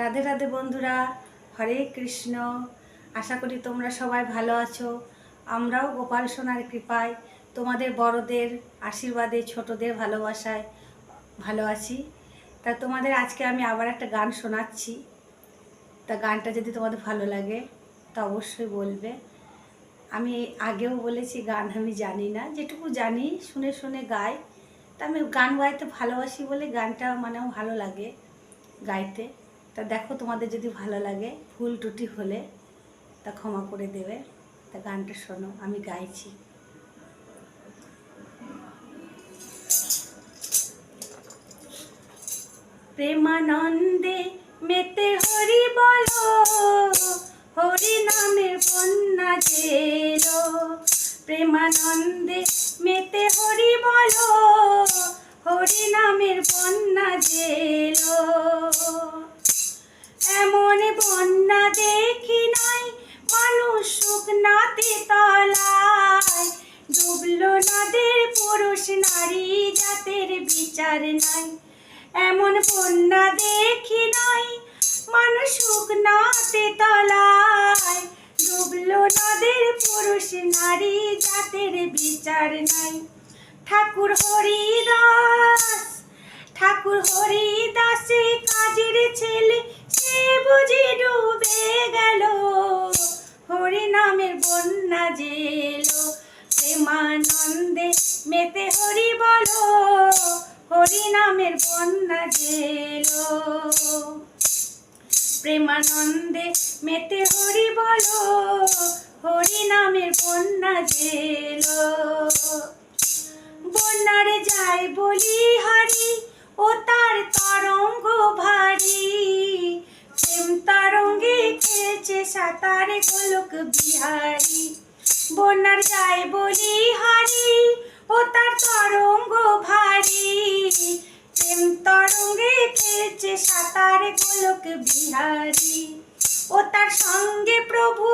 রাধে রাধে বন্ধুরা, হরে কৃষ্ণ। আশা করি তোমরা সবাই ভালো আছো। আমরাও গোপাল সোনার কৃপায় তোমাদের বড়দের আশীর্বাদে, ছোটদের ভালোবাসায় ভালো আছি। তা তোমাদের আজকে আমি আবার একটা গান শোনাচ্ছি। তা গানটা যদি তোমাদের ভালো লাগে, তা অবশ্যই বলবে। আমি আগেও বলেছি, গান আমি জানি না। যেটুকু জানি, শুনে শুনে গাই। তা আমি গান গাইতে ভালোবাসি বলে গানটা মানে ভালো লাগে গাইতে। তা দেখো তোমাদের যদি ভালো লাগে, ভুল টুটি হলে তা ক্ষমা করে দেবে। তা গানটা শোনো, আমি গাইছি। প্রেমানন্দে মেতে হরি বলো, হরি নামের বন্যা জেলো। প্রেমানন্দে মেতে হরি বলো, হরি নামের বন্যা জেলো। এমন বন্যা দেখি নাই, মানুষ শুকনাতে তলায়। ডুবলো নদের পুরুষ নারী জাতের বিচার নাই। এমন বন্যা দেখি নাই, মানুষ শুকনাতে তলায়। ডুবলো নদের পুরুষ নারী জাতের বিচার নাই। ঠাকুর হরিদাস, ঠাকুর হরিদাসে কাজের ছেলে বুঝি ডুবে গেল। হরি নামের বন্যা জেলো। প্রেমানন্দে মেতে হরি বলো। হরি বন্যা জেলো। প্রেমানন্দে মেতে হরি বলো। হরি বন্যা জেলো। সাঁতারে গোলক বিহারি। বন্যার যায় বলি হারি ও তার তরঙ্গ ভারী। প্রেম তরঙ্গে খেলছে সাঁতারে গোলক বিহারি। ও তার সঙ্গে প্রভু,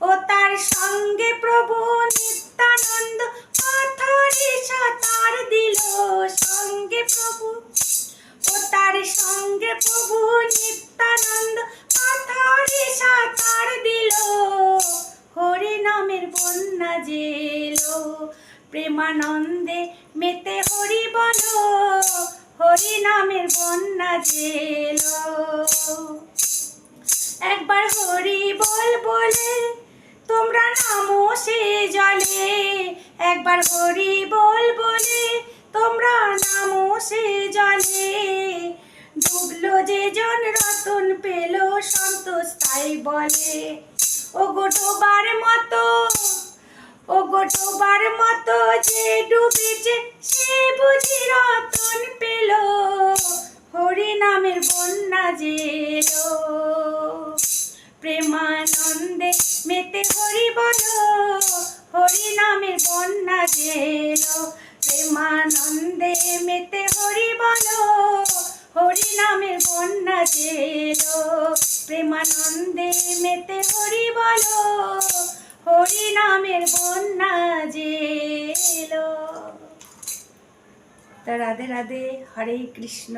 ও তার সঙ্গে প্রভু নিত্যানন্দ পাথরে সাঁতার দিল সঙ্গে প্রভু। ও তার সঙ্গে প্রভু প্রেমানন্দে মেতে হরি বলো, হরি নামের বন্যা জেলো। একবার হরি বল বলে, তোমরা নামো সে জলে। একবার হরি বল বলে, তোমরা নামো সে জলে। ডুবলো যে জন রতন পেল সন্তোষ তাই বলে। ও গোটোবার মতো ও গোটোবার মতো যে ডুবেছে, সে বুঝি রতন পেল। হরি নামের বন্যা জেলো। প্রেমানন্দে মেতে হরি বলো হরি নামের বন্যা জেলো। প্রেমানন্দে মেতে হরি বলো হরি নামের বন্যা জেলো। প্রেমানন্দে মেতে হরি বলো। হরি নামের বন্যা জেলো। তা রাধে রাধে হরে কৃষ্ণ।